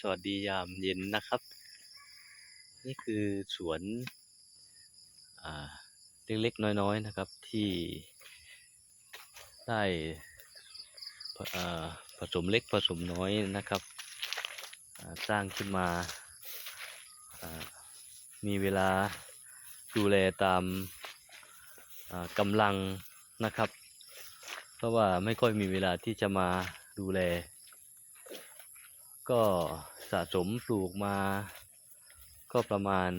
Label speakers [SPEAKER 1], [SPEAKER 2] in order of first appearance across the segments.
[SPEAKER 1] สวัสดียามเย็นนะครับ นี่คือสวนเล็กๆน้อยๆนะครับที่ได้ผสมเล็กผสมน้อยนะครับ สร้างขึ้นมา มีเวลาดูแลตามกำลังนะครับ เพราะว่าไม่ค่อยมีเวลาที่จะมาดูแล ก็สะสมปลูกมาก็ประมาณ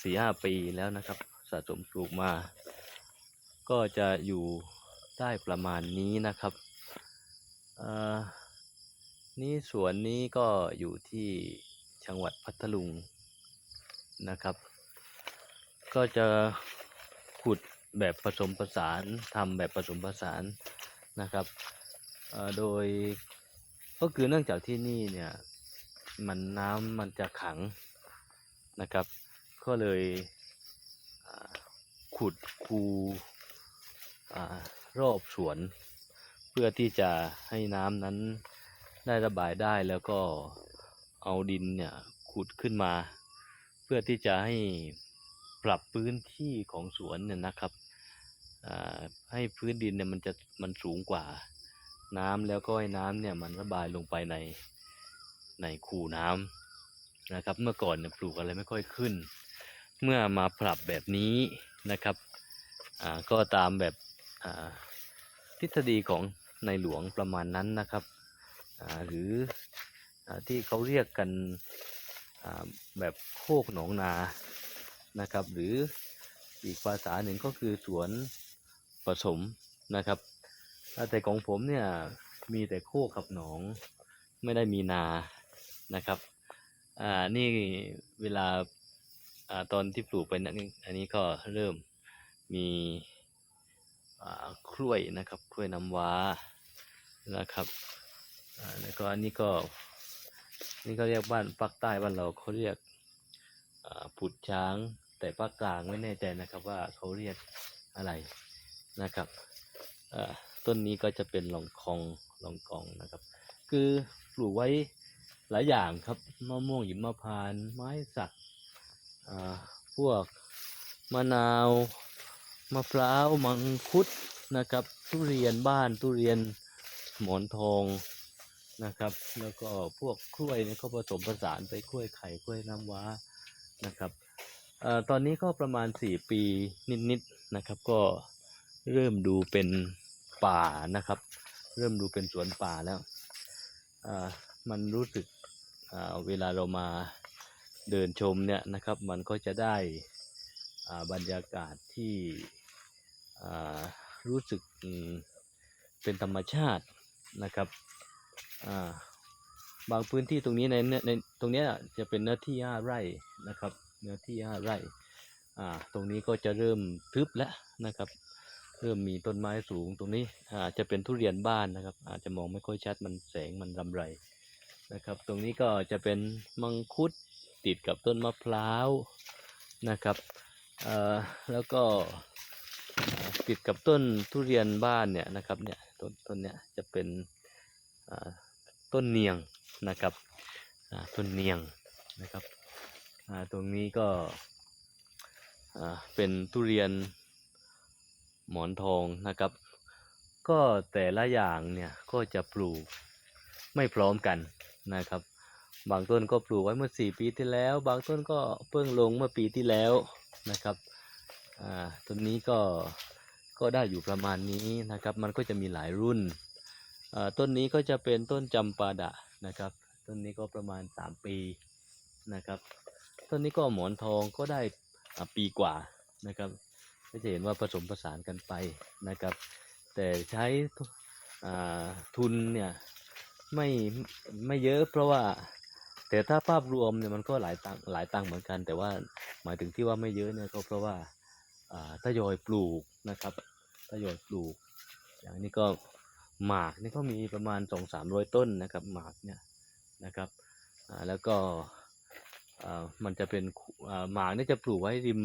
[SPEAKER 1] สี่ห้าปีแล้วนะครับ สะสมปลูกมา ก็จะอยู่ได้ประมาณนี้นะครับอ่านี่สวนนี้ก็อยู่ที่จังหวัดพัทลุงนะครับ ก็จะขุดแบบผสมผสานทำแบบผสมผสานนะครับ โดย ก็คือเนื่องจากที่นี่เนี่ย มันน้ำมันจะขังนะครับ ก็เลยขุดคูรอบสวน เพื่อที่จะให้น้ำนั้นได้ระบายได้แล้วก็เอาดินเนี่ยขุดขึ้นมา เพื่อที่จะให้ปรับพื้นที่ของสวนเนี่ยนะครับให้พื้นดินเนี่ยมันจะมันสูงกว่า น้ำแล้วก็ให้น้ำเนี่ยมันระบายลงไปในในคูน้ำนะครับ เมื่อก่อนเนี่ยปลูกอะไรไม่ค่อยขึ้น เมื่อมาปรับแบบนี้นะครับอ่าก็ตามแบบอ่าทฤษฎีของในหลวงประมาณนั้นนะครับอ่าหรืออที่เขาเรียกกันอ่าแบบโคกหนองนานะครับ หรืออีกภาษาหนึ่งก็คือสวนผสมนะครับ แต่ของผมเนี่ยมีแต่โคกกับหนอง ไม่ได้มีนานะครับ อ่านี่เวลาอ่าตอนที่ปลูกไปนะนี่อันนี้ก็เริ่มมีอ่ากล้วยนะครับกล้วยน้ำว้านะครับอ่าแล้วก็อันนี้ก็นี่ก็เรียกบ้านภาคใต้บ้านเราเขาเรียกอ่าผุดช้าง แต่ภาคกลางไม่แน่ใจนะครับว่าเขาเรียกอะไรนะครับอ่า ต้นนี้ก็จะเป็นลองคองลองกองนะครับ คือปลูกไว้หลายอย่างครับมะม่วงหิมพานต์ไม้สักอ่าพวกมะนาวมะพร้าวมังคุดนะครับ ทุเรียนบ้านทุเรียนหมอนทองนะครับ แล้วก็พวกกล้วยเนี่ยก็ผสมผสานไปกล้วยไข่กล้วยน้ำว้านะครับอ่อตอนนี้ก็ประมาณสี่ปีนิดๆนะครับ ก็เริ่มดูเป็น ป่านะครับ เริ่มดูเป็นสวนป่าแล้วมันรู้สึกเวลาเรามาเดินชมเนี่ยนะครับ มันก็จะได้อาบรรยากาศที่รู้สึกเป็นธรรมชาตินะครับบางพื้นที่ตรงนี้ในในตรงนี้จะเป็นเนื้อที่ห้าไร่นะครับ เนื้อที่ห้าไร่ตรงนี้ก็จะเริ่มทึบแล้วนะครับ เริ่มมีต้นไม้สูงตรงนี้อาจจะเป็นทุเรียนบ้านนะครับ อาจจะมองไม่ค่อยชัดมันแสงมันรำไรนะครับ ตรงนี้ก็จะเป็นมังคุดติดกับต้นมะพร้าวนะครับเอ่อแล้วก็ติดกับต้นทุเรียนบ้านเนี่ยนะครับเนี่ยต้นต้นเนี้ยจะเป็นอ่าต้นเนียงนะครับต้นเนียงนะครับตรงนี้ก็อ่าเป็นทุเรียน หมอนทองนะครับ ก็แต่ละอย่างเนี่ยก็จะปลูกไม่พร้อมกันนะครับ บางต้นก็ปลูกไว้เมื่อสี่ปีที่แล้ว บางต้นก็เพิ่งลงเมื่อปีที่แล้วนะครับอ่าต้นนี้ก็ก็ได้อยู่ประมาณนี้นะครับ มันก็จะมีหลายรุ่นอ่าต้นนี้ก็จะเป็นต้นจำปาดะนะครับ ต้นนี้ก็ประมาณสามปีนะครับ ต้นนี้ก็หมอนทองก็ได้ปีกว่านะครับ ก็จะเห็นว่าผสมผสานกันไปนะครับ แต่ใช้ทุนเนี่ยไม่ไม่เยอะเพราะว่าแต่ถ้าภาพรวมเนี่ยมันก็หลายตังหลายตังเหมือนกัน แต่ว่าหมายถึงที่ว่าไม่เยอะเนี่ยก็เพราะว่าอ่าทยอยปลูกนะครับทยอยปลูก อย่างนี้ก็หมากนี่ก็มีประมาณสองสามร้อยต้นนะครับหมากเนี่ยนะครับแล้วก็มันจะเป็นหมากนี่จะปลูกไว้ริม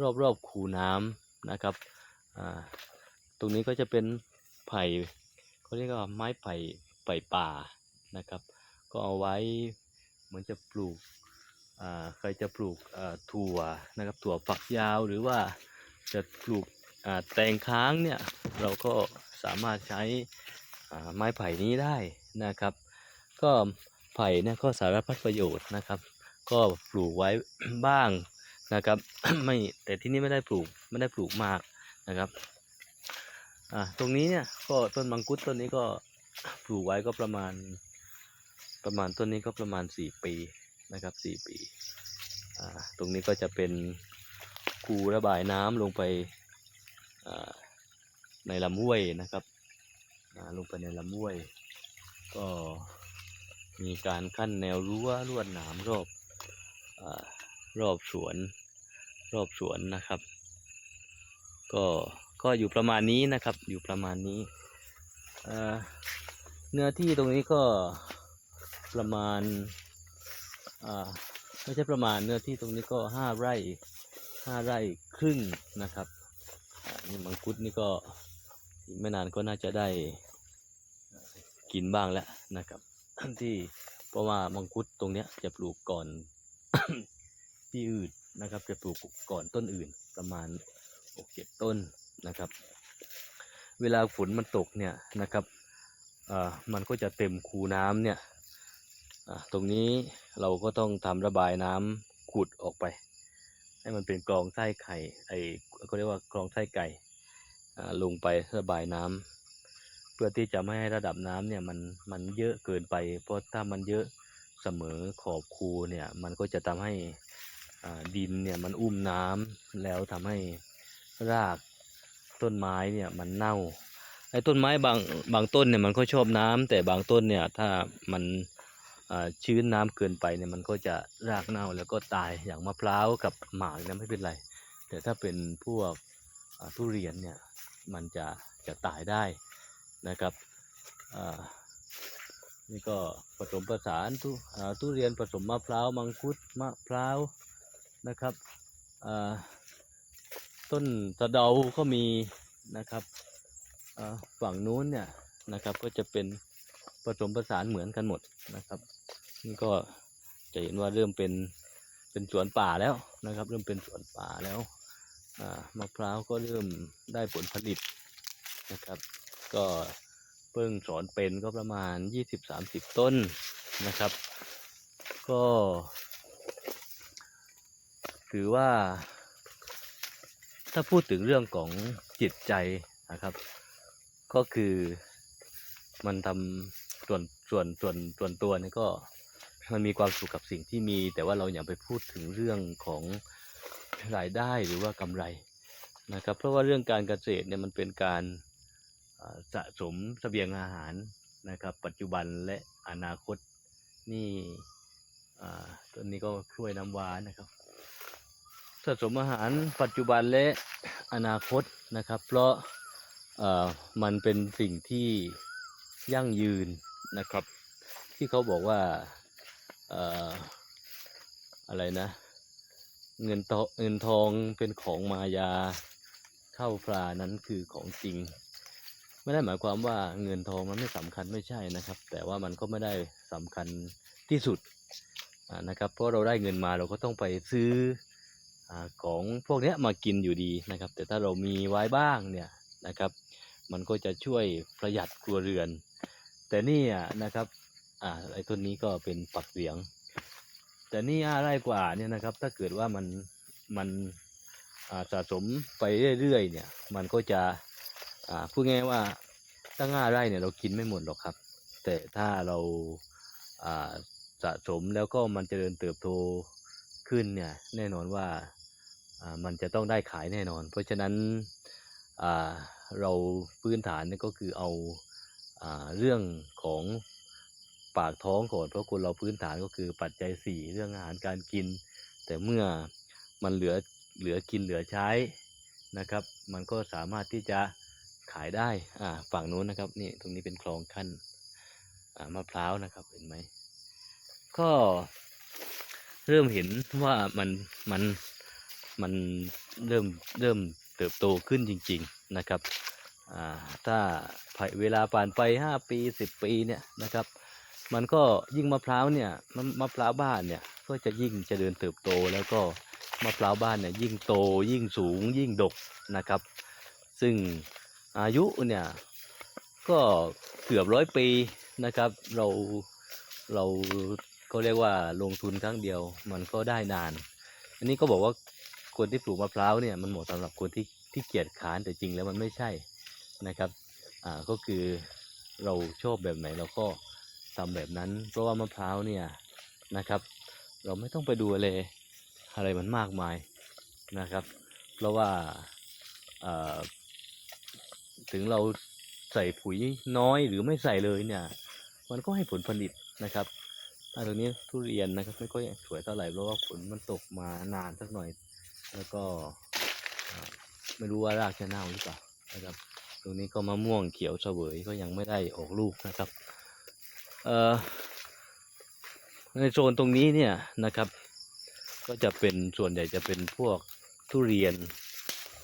[SPEAKER 1] รอบๆคูน้ำนะครับตรงนี้ก็จะเป็นไผ่เขาเรียกว่าไม้ไผ่ไผ่ป่านะครับ ก็เอาไว้เหมือนจะปลูกใครจะปลูกถั่วนะครับถั่วฝักยาวหรือว่าจะปลูกแตงค้างเนี่ยเราก็สามารถใช้ไม้ไผ่นี้ได้นะครับ ก็ไผ่เนี่ยก็สารพัดประโยชน์นะครับ ก็ปลูกไว้บ้าง นะครับ ไม่แต่ที่นี่ไม่ได้ปลูกไม่ได้ปลูกมากนะครับอ่าตรงนี้เนี่ยก็ต้นมังคุดต้นนี้ก็ปลูกไว้ก็ประมาณ ประมาณต้นนี้ก็ประมาณสี่ปีนะครับสี่ปีอ่าตรงนี้ก็จะเป็นคูระบายน้ำลงไปอ่าในลำห้วยนะครับลงไปในลำห้วย ก็มีการขั้นแนวรั้วลวดหนามรอบ รอบสวน รอบสวนนะครับ ก็ก็อยู่ประมาณนี้นะครับ อยู่ประมาณนี้เนื้อที่ตรงนี้ก็ประมาณไม่ใช่ประมาณเนื้อที่ตรงนี้ก็ห้าไร่ห้าไร่ครึ่งนะครับนี่มังคุดนี่ก็อีกไม่นานก็น่าจะได้กินบ้างแล้วนะครับ ที่เพราะว่ามังคุดตรงเนี้ยจะปลูกก่อน ที่อื่นนะครับ จะปลูกก่อนต้นอื่นประมาณหกเจ็ดต้นนะครับ เวลาฝนมันตกเนี่ยนะครับอ่ามันก็จะเต็มคูน้ำเนี่ยอ่าตรงนี้เราก็ต้องทำระบายน้ำขุดออกไป ให้มันเป็นกรองไส้ไข่ไอ้เขาเรียกว่ากรองไส้ไก่อ่าลงไประบายน้ำเพื่อที่จะไม่ให้ระดับน้ำเนี่ยมันมันเยอะเกินไป เพราะถ้ามันเยอะเสมอขอบคูเนี่ยมันก็จะทำให้ ดินเนี่ยมันอุ้มน้ำแล้วทำให้รากต้นไม้เนี่ยมันเน่าไอ้ต้นไม้บางบางต้นเนี่ยมันก็ชอบน้ำแต่บางต้นเนี่ยถ้ามันชื้นน้ำเกินไปเนี่ยมันก็จะรากเน่าแล้วก็ตายอย่างมะพร้าวกับหมากเนี่ยไม่เป็นไร แต่ถ้าเป็นพวกทุเรียนเนี่ยมันจะจะตายได้นะครับนี่ก็ผสมผสานทุทุเรียนผสมมะพร้าวมังคุดมะพร้าว นะครับต้นสะเดาก็มีนะครับฝั่งนู้นเนี่ยนะครับก็จะเป็นผสมผสานเหมือนกันหมดนะครับนี่ก็จะเห็นว่าเริ่มเป็นเป็นสวนป่าแล้วนะครับ เริ่มเป็นสวนป่าแล้วมะพร้าวก็เริ่มได้ผลผลิตนะครับ ก็เพิ่งสอนเป็นก็ประมาณยี่สิบสามสิบต้นนะครับ ก็ ถือว่า ถ้าพูดถึงเรื่องของจิตใจนะครับ ก็คือมันทำส่วนส่วนส่วนส่วนตัวนี่ก็มันมีความสุขกับสิ่งที่มี แต่ว่าเราอย่าไปพูดถึงเรื่องของรายได้หรือว่ากำไรนะครับ เพราะว่าเรื่องการเกษตรเนี่ยมันเป็นการสะสมเสบียงอาหารนะครับ ปัจจุบันและอนาคตนี่อ่าต้นนี้ก็กล้วยน้ำว้านะครับ สะสมอาหารปัจจุบันและอนาคตนะครับ เพราะอ่ามันเป็นสิ่งที่ยั่งยืนนะครับ ที่เขาบอกว่าอ่าอะไรนะ เงินทองเงินทองเป็นของมายาเข้าปลานั้นคือของจริง ไม่ได้หมายความว่าเงินทองมันไม่สำคัญไม่ใช่นะครับ แต่ว่ามันก็ไม่ได้สำคัญที่สุดนะครับ เพราะเราได้เงินมาเราก็ต้องไปซื้อ ของพวกนี้มากินอยู่ดีนะครับ แต่ถ้าเรามีไว้บ้างเนี่ยนะครับ มันก็จะช่วยประหยัดครัวเรือน แต่นี่นะครับอ่าไอ้ต้นนี้ก็เป็นปักเหลียง แต่นี่ห้าไรกว่าเนี่ยนะครับ ถ้าเกิดว่ามันมันสะสมไปเรื่อยๆเนี่ย มันก็จะพูดง่ายว่าตั้งห้าไร่เนี่ยเรากินไม่หมดหรอกครับ แต่ถ้าเราสะสมแล้วก็มันจเจริญเติบโตขึ้นเนี่ย แน่นอนว่า มันจะต้องได้ขายแน่นอน เพราะฉะนั้นเราพื้นฐานนี่ยก็คือเอาอเรื่องของปากท้องก่อนเพราะคนเราพื้นฐานก็คือปัจจัยสี่เรื่องอาหารการกิน แต่เมื่อมันเหลือเหลือกินเหลือใช้นะครับ มันก็สามารถที่จะขายได้อ่าฝั่งนู้นนะครับนี่ตรงนี้เป็นคลองขั้นอ่ามะพร้าวนะครับเห็นไหมก็เริ่มเห็นว่ามันมัน มันเริ่มเริ่มเติบโตขึ้นจริง ๆนะครับถ้าภายเวลาผ่านไปห้าปีสิบปีเนี่ยนะครับ มันก็ยิ่งมะพร้าวเนี่ยมะมะพร้าวบ้านเนี่ยก็จะยิ่งจะเจริญเติบโตแล้วก็มะพร้าวบ้านเนี่ยยิ่งโตยิ่งสูงยิ่งดกนะครับ ซึ่งอายุเนี่ยก็เกือบร้อยปีนะครับ เราเราก็เรียกว่าลงทุนครั้งเดียวมันก็ได้นาน อันนี้ก็บอกว่า คนที่ปลูกมะพร้าวเนี่ยมันเหมาะสำหรับคนที่ที่เกียจค้านแต่จริงแล้วมันไม่ใช่นะครับอ่าก็คือเราชอบแบบไหนเราก็ทำแบบนั้น เพราะว่ามะพร้าวเนี่ยนะครับ เราไม่ต้องไปดูอะไรอะไรมันมากมายนะครับ เพราะว่าถึงเราใส่ปุ๋ยน้อยหรือไม่ใส่เลยเนี่ย มันก็ให้ผลผลิตนะครับอ่าตรงนี้ทุเรียนนะครับไม่ค่อยสวยเท่าไหร่เพราะว่าฝนมันตกมานานสักหน่อย แล้วก็ไม่รู้ว่ารากจะเน่าหรือเปล่านะครับ ตรงนี้ก็มะม่วงเขียวเสวยก็ยังไม่ได้ออกลูกนะครับในโซนตรงนี้เนี่ยนะครับ ก็จะเป็นส่วนใหญ่จะเป็นพวกทุเรียน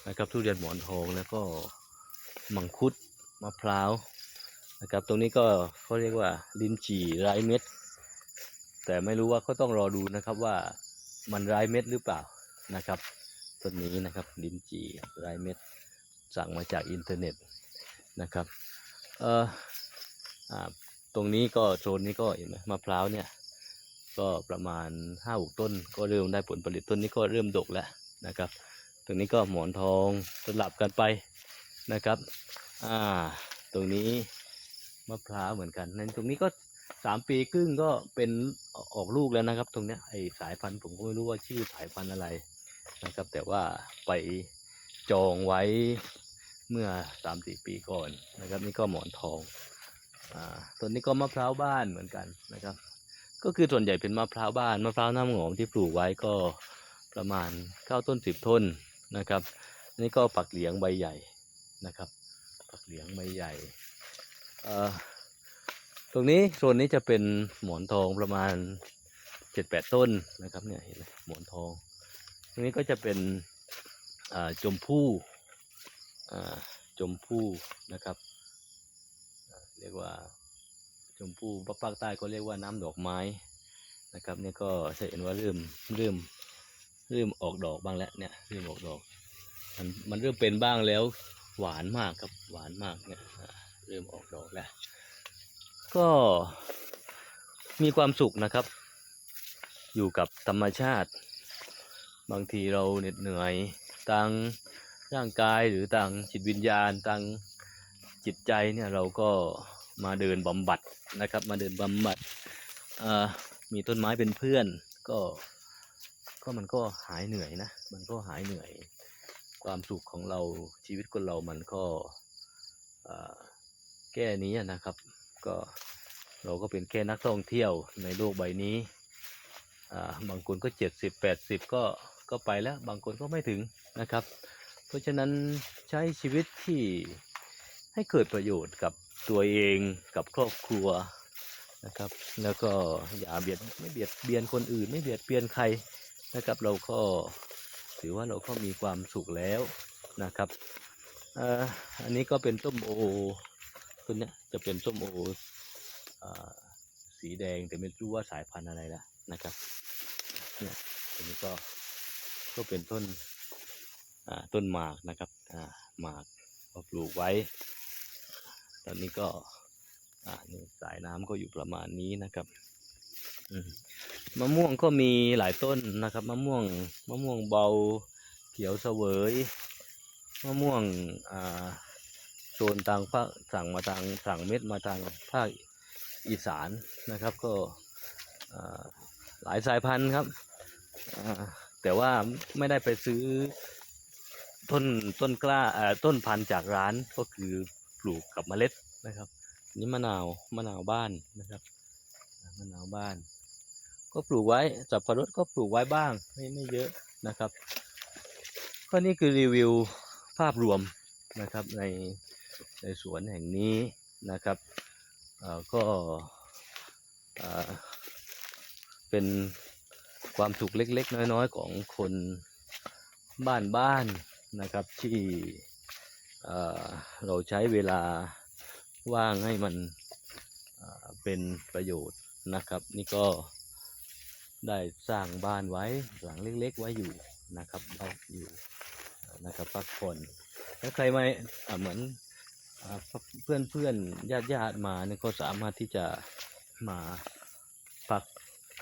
[SPEAKER 1] นะครับทุเรียนหมอนทองแล้วก็มังคุดมะพร้าวนะครับ ตรงนี้ก็เขาเรียกว่าลิ้นจี่ไร้เม็ด แต่ไม่รู้ว่าก็ต้องรอดูนะครับว่ามันไร้เม็ดหรือเปล่า นะครับต้นนี้นะครับลิ้นจี่ไร้เม็ดสั่งมาจากอินเทอร์เน็ตนะครับเอ่อตรงนี้ก็โซนนี้ก็เห็นไหมมะพร้าวเนี่ยก็ประมาณห้าหกต้น ก็เริ่มได้ผลผลิตต้นนี้ก็เริ่มดกแล้วนะครับตรงนี้ก็หมอนทองสลับกันไปนะครับอ่าตรงนี้มะพร้าวเหมือนกันนั่นตรงนี้ก็สามปีครึ่งก็เป็นออกลูกแล้วนะครับ ตรงเนี้ยไอสายพันธุ์ผมก็ไม่รู้ว่าชื่อสายพันธุ์อะไร นะครับ แต่ว่าไปจองไว้เมื่อสามสี่ปีก่อนนะครับ นี่ก็หมอนทองอ่าต้นนี้ก็มะพร้าวบ้านเหมือนกันนะครับ ก็คือส่วนใหญ่เป็นมะพร้าวบ้านมะพร้าวน้ำหอมที่ปลูกไว้ก็ประมาณเก้าต้นสิบต้นนะครับนนี้ก็ปักเหลียงใบใหญ่นะครับปักเหลียงใบใหญ่ตรงนี้โซนนี้จะเป็นหมอนทองประมาณเจ็ดแปดต้นนะครับเนี่ยเห็นไหมหมอนทอง รงนี้ก็จะเป็นจมพู่จมพู่นะครับ เรียกว่าชมพู่ภาคใต้ก็เรียกว่าน้ำดอกไม้นะครับเนี่ยก็จะเห็นว่าเริ่มเริ่มเริ่มออกดอกบ้างแล้วเนี่ยเริ่มออกดอกมันมันเริ่มเป็นบ้างแล้วหวานมากครับหวานมากเนี่ยเริ่มออกดอกแล้ว ก็มีความสุขนะครับ อยู่กับธรรมชาติ บางทีเราเหน็ดเหนื่อยทางร่างกายหรือทางจิตวิญญาณทางจิตใจเนี่ยเราก็มาเดินบำบัดนะครับ มาเดินบำบัดมีต้นไม้เป็นเพื่อนก็ก็มันก็หายเหนื่อยนะ มันก็หายเหนื่อยความสุขของเราชีวิตคนเรามันก็แก้นี้นะครับ ก็เราก็เป็นแค่นักท่องเที่ยวในโลกใบนี้ บางคนก็เจ็ดสิบแปดสิบก็ ก็ไปแล้วบางคนก็ไม่ถึงนะครับ เพราะฉะนั้นใช้ชีวิตที่ให้เกิดประโยชน์กับตัวเองกับครอบครัวนะครับ แล้วก็อย่าเบียดไม่เบียดเบียนคนอื่น ไม่เบียดเบียนใครนะครับ เราก็ถือว่าเราก็มีความสุขแล้วนะครับอันนี้ก็เป็นส้มโอต้นเนี้ยจะเป็นส้มโออสีแดงแต่ไม่รู้ว่าสายพันธุ์อะไรละนะครับเนี่ยอันนี้ก็ ก็เป็นต้นต้นหมากนะครับหมากก็ปลูกไว้ ตอนนี้ก็สายน้ำก็อยู่ประมาณนี้นะครับมะม่วงก็มีหลายต้นนะครับ มะม่วงมะม่วงเบาเขียวเสวยมะม่วงโซนทางภาคสั่งมาทางสั่งเม็ดมาทางภาคอีสานนะครับ ก็หลายสายพันธุ์ครับ แต่ว่าไม่ได้ไปซื้อต้นต้นกล้าต้นพันธุ์จากร้านก็คือปลูกกับเมล็ดนะครับ นี่มะนาวมะนาวบ้านนะครับมะนาวบ้าน ก็ปลูกไว้สับปะรดก็ปลูกไว้บ้างไม่ไม่เยอะนะครับก็นี่คือรีวิวภาพรวมนะครับในในสวนแห่งนี้นะครับก็เป็น ความสุขเล็ก ๆ น้อย ๆ ของคนบ้านบ้านๆนะครับที่เเราใช้เวลาว่างให้มันเเป็นประโยชน์นะครับ นี่ก็ได้สร้างบ้านไว้หลังเล็ก ๆ ไว้อยู่นะครับเราอยู่นะครับพักผ่อนถ้าใครมาอ่เหมือนเพื่อนเพื่อนญาติญาติๆมาเนี่ยก็สามารถที่จะมาพัก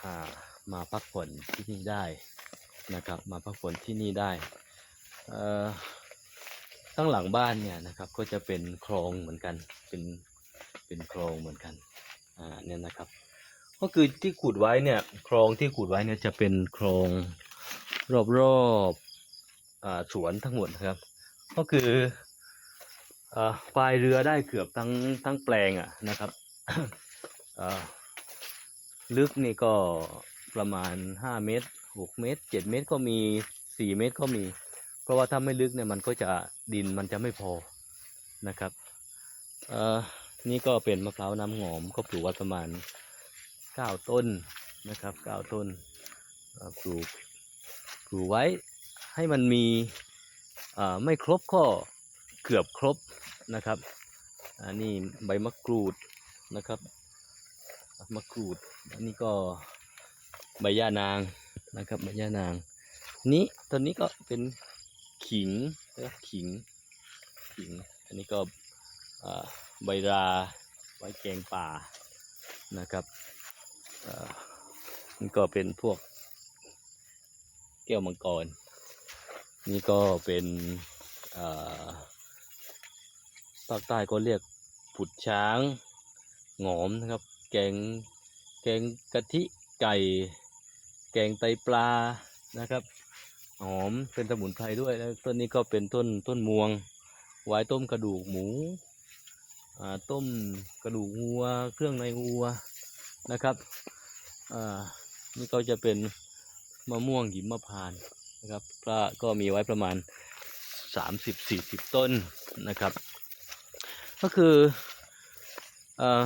[SPEAKER 1] อ่า มาพักผ่อนที่นี่ได้นะครับ มาพักผ่อนที่นี่ได้เอ่อข้างหลังบ้านเนี่ยนะครับก็จะเป็นคลองเหมือนกันเป็นเป็นคลองเหมือนกันอ่าเนี่ยนะครับ ก็คือที่ขุดไว้เนี่ยคลองที่ขุดไว้เนี่ยจะเป็นคลองรอบๆอ่าสวนทั้งหมดนะครับ ก็คืออ่าพายเรือได้เกือบทั้งทั้งแปลงอะนะครับอ่าลึกนี่ก็ ประมาณห้าเมตรหกเมตรเจ็ดเมตรก็มีสี่เมตรก็มี เพราะว่าถ้าไม่ลึกเนี่ยมันก็จะดินมันจะไม่พอนะครับเอ่อนี่ก็เป็นมะพร้าวน้ำหอมก็ปลูกไว้ประมาณเก้าต้นนะครับเก้าต้นปลูกปลูกไว้ให้มันมีอ่าไม่ครบก็เกือบครบนะครับอันนี้ใบมะกรูดนะครับมะกรูดอันนี้ก็ ใบย่านางนะครับใบย่านาง นี้ต้นนี้ก็เป็นขิงนะครับขิงขิง อันนี้ก็อ่าใบราไว้แกงป่านะครับนี่ก็เป็นพวกแก้วมังกร นี่ก็เป็นอ่าภาคใต้ก็เรียกผุดช้างหงอมนะครับ แกงแกงกะทิไก่ แกงไตปลานะครับ หอมเป็นสมุนไพรด้วยแล้วต้นนี้ก็เป็นต้นต้นม่วง ไว้ต้มกระดูกหมูอ่าต้มกระดูกวัว เครื่องในวัวนะครับอ่านี่ก็จะเป็นมะม่วงหิมพานต์นะครับก็ก็มีไว้ประมาณสามสิบสี่สิบต้นนะครับ ก็คืออ่อ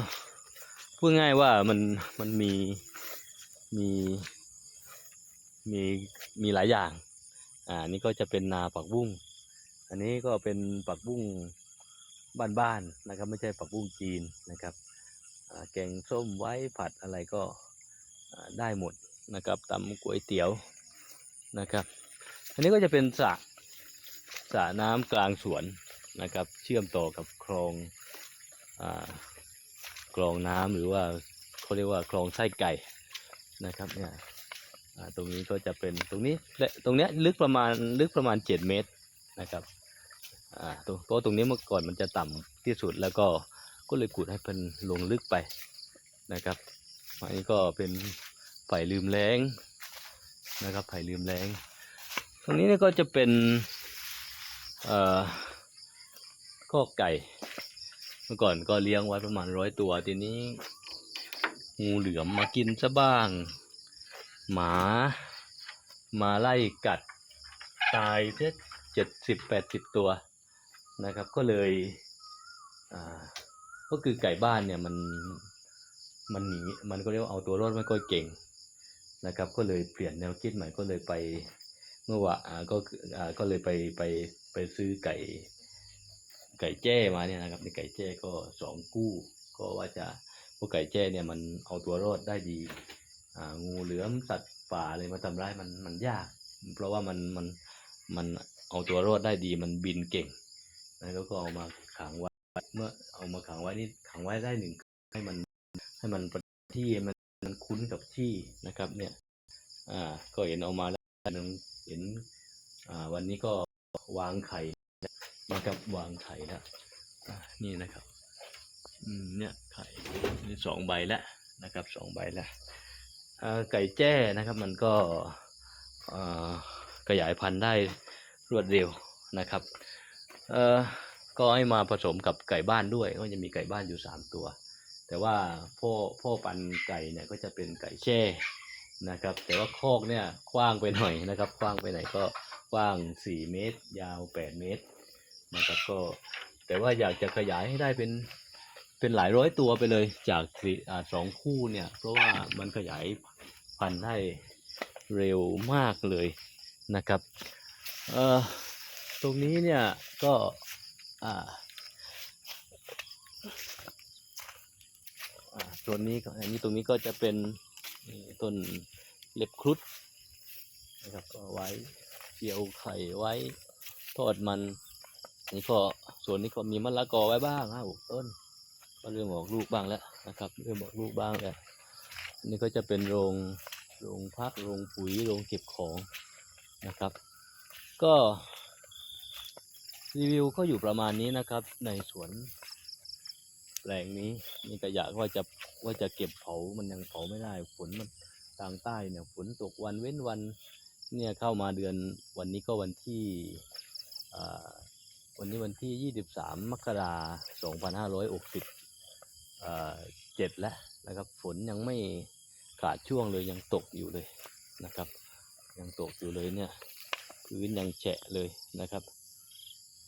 [SPEAKER 1] พูดง่ายว่ามันมันมีมี มีมีหลายอย่าง อ่านี่ก็จะเป็นนาปักบุ้ง อันนี้ก็เป็นปักบุ้งบ้านๆนะครับ ไม่ใช่ปักบุ้งจีนนะครับอ่าแกงส้มไว้ผัดอะไรก็ได้หมดนะครับตำก๋วยเตี๋ยวนะครับ อันนี้ก็จะเป็นสระสระน้ำกลางสวนนะครับ เชื่อมต่อกับคลองอ่าคลองน้ำหรือว่าเขาเรียกว่าคลองไส้ไก่นะครับเนี่ย ตรงนี้ก็จะเป็นตรงนี้และตรงเนี้ยลึกประมาณลึกประมาณเจ็ดเมตรนะครับตรงเพราะตรงนี้เมื่อก่อนมันจะต่ำที่สุดแล้วก็ก็เลยขุดให้เพิ่นลงลึกไปนะครับอันนี้ก็เป็นไผ่ลืมแรงนะครับไผ่ลืมแรงตรงนี้ก็จะเป็นข้อไก่ เมื่อก่อนก็เลี้ยงไว้ประมาณร้อยตัว ทีนี้งูเหลือมมากินซะบ้าง หมา มาไล่กัดตายเเจ็ดสิบแปดสิบตัวนะครับ ก็เลยอ่าก็คือไก่บ้านเนี่ยมันมันหนีมันก็เรียกว่าเอาตัวรอดไม่ค่อยเก่งนะครับ ก็เลยเปลี่ยนแนวคิดใหม่ก็เลยไปเมื่อวานอ่าก็อ่าก็เลยไปไปไปซื้อไก่ไก่แจ้มาเนี่ยนะครับในไก่แจ้ก็สองกู้ ก็ว่าจะพวกไก่แจ้เนี่ยมันเอาตัวรอดได้ดี งูเหลือมสัตว์ป่าอะไรมาทำร้ายมันมันยาก เพราะว่ามันมันมันเอาตัวรอดได้ดีมันบินเก่งนะแล้วก็เอามาขังไว้เมื่อเอามาขังไว้นี่ขังไว้ได้หนึ่งให้มันให้มันประที่มันมันคุ้นกับที่นะครับ เนี่ยอ่าก็เห็นเอามาแล้วเห็นอ่าวันนี้ก็วางไข่นะครับวางไข่แล้วนี่นะครับ อืมเนี่ยไข่นี่สองใบแล้วนะครับสองใบแล้ว ไก่แจ้นะครับ มันก็ขยายพันธุ์ได้รวดเร็วนะครับก็ให้มาผสมกับไก่บ้านด้วย ก็จะมีไก่บ้านอยู่สามตัว แต่ว่าพ่อพ่อปันไก่เนี่ยก็จะเป็นไก่แช่นะครับ แต่ว่าคอกเนี่ยกว้างไปหน่อยนะครับกว้างไปไหนก็กว้างสี่เมตร ยาวแปดเมตรนะครับก็แต่ว่าอยากจะขยายให้ได้เป็น เป็นหลายร้อยตัวไปเลยจากสี่อ่าสองคู่เนี่ย เพราะว่ามันขยายพันธุ์ได้เร็วมากเลยนะครับเอ่อตรงนี้เนี่ยก็อ่าอ่าส่วนนี้ก็อันนี้ตรงนี้ก็จะเป็นต้นเล็บครุฑนะครับก็ไว้เกี่ยวไข่ไว้ทอดมันนี่ก็ส่วนนี้ก็มีมะละกอไว้บ้างห้าหกต้น ก็เริ่มออกลูกบ้างแล้วนะครับเริ่มออกลูกบ้างแล้วนี่ก็จะเป็นโรงโรงพักโรงปุ๋ยโรงเก็บของนะครับ ก็รีวิวก็อยู่ประมาณนี้นะครับ ในสวนแปลงนี้นี่ก็อยากว่าจะว่าจะเก็บเผามันยังเผาไม่ได้ฝนมันทางใต้เนี่ยฝนตกวันเว้นวันเนี่ยเข้ามาเดือนวันนี้ก็วันที่อ่าวันนี้วันที่ 23 มกราคม 2560อ่า เจ็ดแล้วนะครับ ฝนยังไม่ขาดช่วงเลยยังตกอยู่เลยนะครับ ยังตกอยู่เลยเนี่ยพื้นยังแฉะเลยนะครับ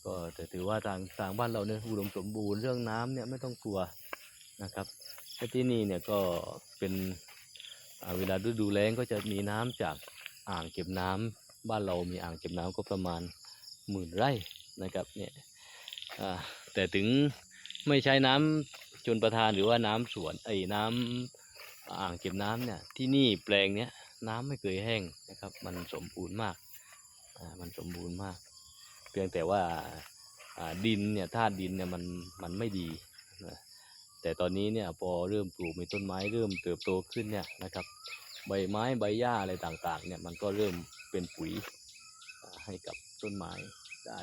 [SPEAKER 1] ก็แต่ถือว่าทางทางบ้านเราเนี่ยอุดมสมบูรณ์เรื่องน้ำเนี่ยไม่ต้องกลัวนะครับที่นี่เนี่ยก็เป็นเวลาฤดูแล้งก็จะมีน้ำจากอ่างเก็บน้ำบ้านเรามีอ่างเก็บน้ำก็ประมาณหมื่นไร่นะครับเนี่ยแต่ถึงไม่ใช้น้ำ ชนประทานหรือว่าน้ำสวนไอ้น้ำอ่างเก็บน้ำเนี่ยที่นี่แปลงเนี้ยน้ำไม่เคยแห้งนะครับ มันสมบูรณ์มากอ่ามันสมบูรณ์มาก เพียงแต่ว่าอ่าดินเนี่ยธาตุดินเนี่ยมันมันไม่ดีนะแต่ตอนนี้เนี่ยพอเริ่มปลูกมีต้นไม้เริ่มเติบโตขึ้นเนี่ยนะครับ ใบไม้ใบหญ้าอะไรต่างๆเนี่ยมันก็เริ่มเป็นปุ๋ยให้กับต้นไม้ได้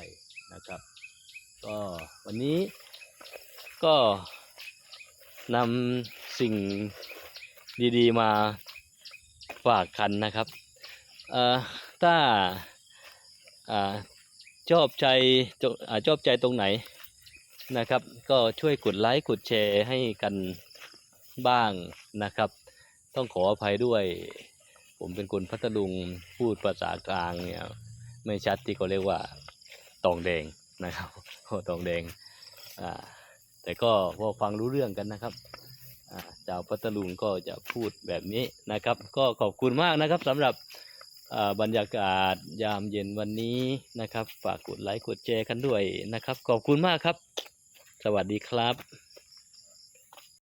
[SPEAKER 1] นะครับ ก็วันนี้ก็ นำสิ่งดีๆมาฝากกันนะครับถ้าอชอบใจชอบใจตรงไหนนะครับ ก็ช่วยกดไลค์กดแชร์ให้กันบ้างนะครับ ต้องขออภัยด้วย ผมเป็นคนพัทลุงพูดภาษากลางเนี่ยไม่ชัดที่เขาเรียกว่าตองแดงนะครับตองแดงอ่า แต่ก็พอฟังรู้เรื่องกันนะครับเจ้าพัทลุงก็จะพูดแบบนี้นะครับ ก็ขอบคุณมากนะครับสำหรับบรรยากาศยามเย็นวันนี้นะครับ ฝากกดไลค์กดแชร์กันด้วยนะครับ ขอบคุณมากครับ สวัสดีครับ